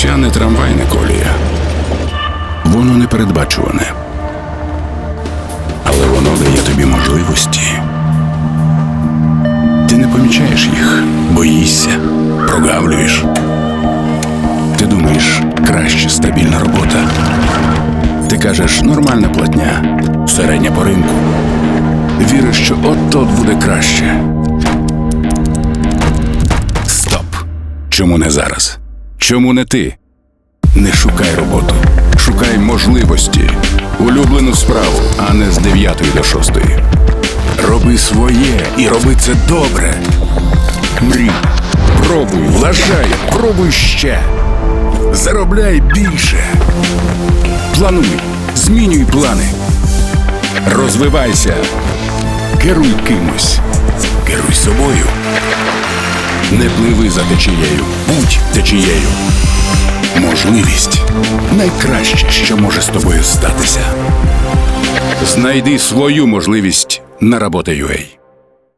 Життя не трамвайна колія. Воно непередбачуване. Але воно дає тобі можливості. Ти не помічаєш їх, боїшся, прогавлюєш. Ти думаєш, краще стабільна робота. Ти кажеш, нормальна платня, середня по ринку. Віриш, що от-от буде краще. Стоп. Чому не зараз? Чому не ти? Не шукай роботу, шукай можливості, улюблену справу, а не з 9 до 6. Роби своє і роби це добре. Мрій, пробуй, вважай, пробуй ще. Заробляй більше. Плануй, змінюй плани. Розвивайся. Керуй кимось. Керуй собою. Не пливи за течією, будь течією. Можливість найкраще, що може з тобою статися. Знайди свою можливість на роботи.ua.